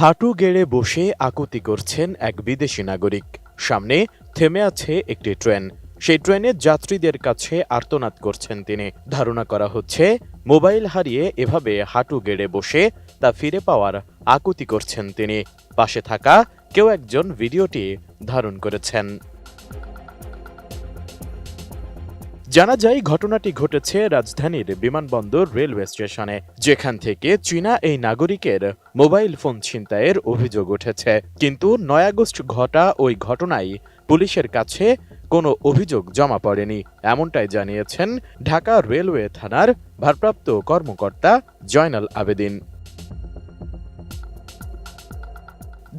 হাঁটু গেড়ে বসে আকুতি করছেন এক বিদেশি নাগরিক। সামনে থেমে আছে একটি ট্রেন। সেই ট্রেনের যাত্রীদের কাছে আর্তনাদ করছেন তিনি। ধারণা করা হচ্ছে, মোবাইল হারিয়ে এভাবে হাঁটু গেড়ে বসে তা ফিরে পাওয়ার আকুতি করছেন তিনি। পাশে থাকা কেউ একজন ভিডিওটি ধারণ করেছেন। জানা যায়, ঘটনাটি ঘটেছে রাজধানীর বিমানবন্দর রেলওয়ে স্টেশনে, যেখান থেকে চীনা এই নাগরিকের মোবাইল ফোন ছিনতাইয়ের অভিযোগ উঠেছে। কিন্তু নয় আগস্ট ঘটা ওই ঘটনায় পুলিশের কাছে কোনো অভিযোগ জমা পড়েনি। এমনটাই জানিয়েছেন ঢাকা রেলওয়ে থানার ভারপ্রাপ্ত কর্মকর্তা জয়নাল আবেদিন।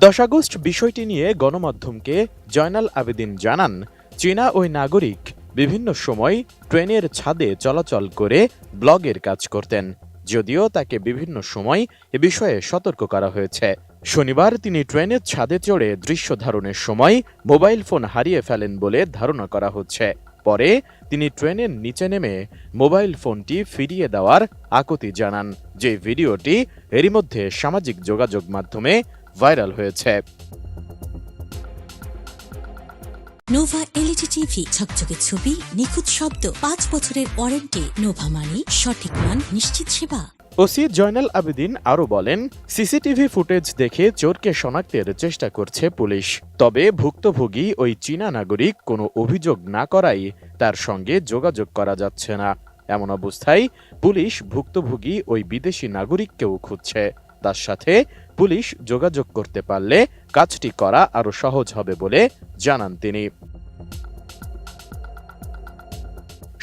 দশ আগস্ট বিষয়টি নিয়ে গণমাধ্যমকে জয়নাল আবেদিন জানান, চীনা ওই নাগরিক বিভিন্ন সময় ট্রেনের ছাদে চলাচল করে ব্লগের কাজ করতেন, যদিও তাকে বিভিন্ন সময় এ বিষয়ে সতর্ক করা হয়েছে। শনিবার তিনি ট্রেনের ছাদে চড়ে দৃশ্য ধারণের সময় মোবাইল ফোন হারিয়ে ফেলেন বলে ধারণা করা হচ্ছে। পরে তিনি ট্রেনের নিচে নেমে মোবাইল ফোনটি ফিরিয়ে দেওয়ার আকুতি জানান, যে ভিডিওটি এরই মধ্যে সামাজিক যোগাযোগ মাধ্যমে ভাইরাল হয়েছে। নোভা এলইডি টিভি ঝকঝকে ছবি, নিখুঁত শব্দ, পাঁচ বছরের ওয়ারেন্টি নোভা মানি সঠিক মান, নিশ্চিত সেবা। ওসি জয়নাল আবেদিন আরও বলেন, সিসিটিভি ফুটেজ দেখে চোরকে শনাক্তের চেষ্টা করছে পুলিশ। তবে ভুক্তভোগী ওই চীনা নাগরিক কোনো অভিযোগ না করাই তার সঙ্গে যোগাযোগ করা যাচ্ছে না। এমন অবস্থায় পুলিশ ভুক্তভোগী ওই বিদেশি নাগরিককেও খুঁজছে। তার সাথে পুলিশ যোগাযোগ করতে পারলে কাজটি করা আরও সহজ হবে বলে জানান তিনি।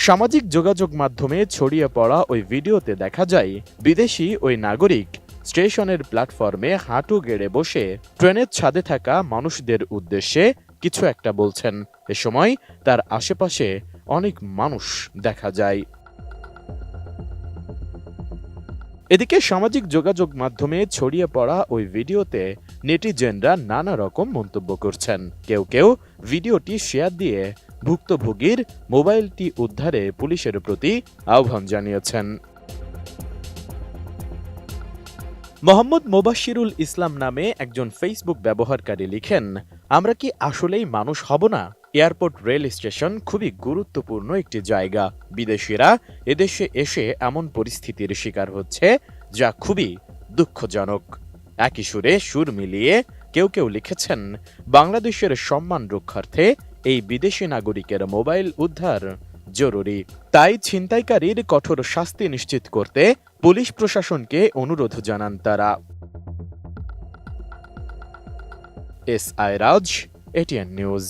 সামাজিক যোগাযোগ মাধ্যমে ছড়িয়ে পড়া ওই ভিডিওতে দেখা যায়, বিদেশি ওই নাগরিক স্টেশনের প্ল্যাটফর্মে হাঁটু গেড়ে বসে ট্রেনের ছাদে থাকা মানুষদের উদ্দেশ্যে কিছু একটা বলছেন। এ সময় তার আশেপাশে অনেক মানুষ দেখা যায়। এদিকে সামাজিক যোগাযোগ মাধ্যমে ছড়িয়ে পড়া ওই ভিডিওতে নেটিজেনরা নানা রকম মন্তব্য করছেন। কেউ কেউ ভিডিওটি শেয়ার দিয়ে ভুক্তভোগীর মোবাইলটি উদ্ধারে পুলিশের প্রতি আহ্বান জানিয়েছেন। মোহাম্মদ মোবাশিরুল ইসলাম নামে একজন ফেসবুক ব্যবহারকারী লিখেন, আমরা কি আসলেই মানুষ হব না? এয়ারপোর্ট রেল স্টেশন খুবই গুরুত্বপূর্ণ একটি জায়গা। বিদেশিরা এদেশে এসে এমন পরিস্থিতির শিকার হচ্ছে যা খুবই দুঃখজনক। একই সুরে সুর মিলিয়ে কেউ কেউ লিখেছেন, বাংলাদেশের সম্মান রক্ষার্থে এই বিদেশি নাগরিকের মোবাইল উদ্ধার জরুরি। তাই ছিনতাইকারীর কঠোর শাস্তি নিশ্চিত করতে পুলিশ প্রশাসনকে অনুরোধ জানান তারা। S I Raj, ATN News.